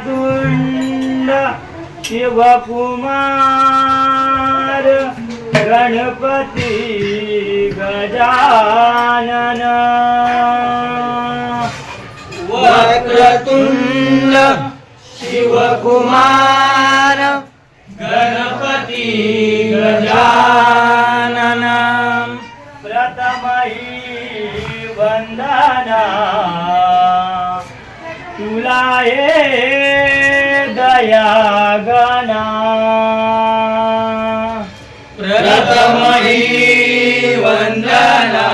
वक्रतुंड शिवकुमार गणपती गजानन. वक्रतुंड शिवकुमार गणपती गजान बंधना तुला हे दया गना. प्रथम वंदना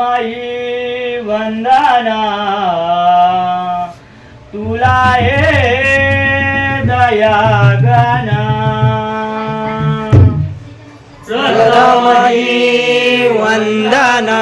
हे वंदना तुला हे दया गना. वंदना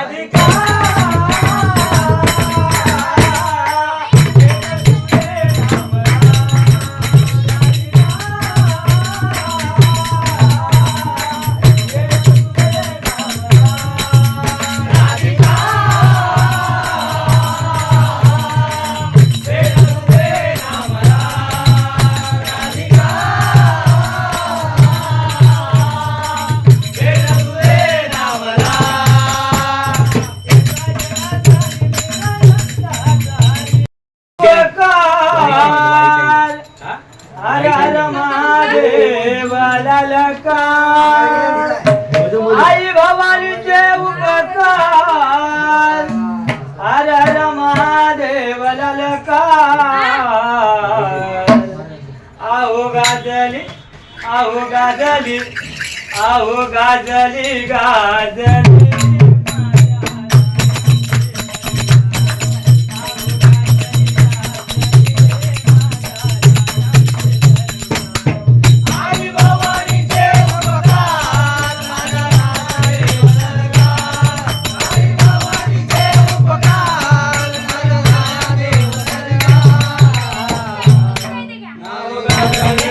Radical. बालका आई भवानीचे उपकार. हर हर महादेव ललका आहो गाजली आहो गाजली आहो गाजली गाजली. Thank you.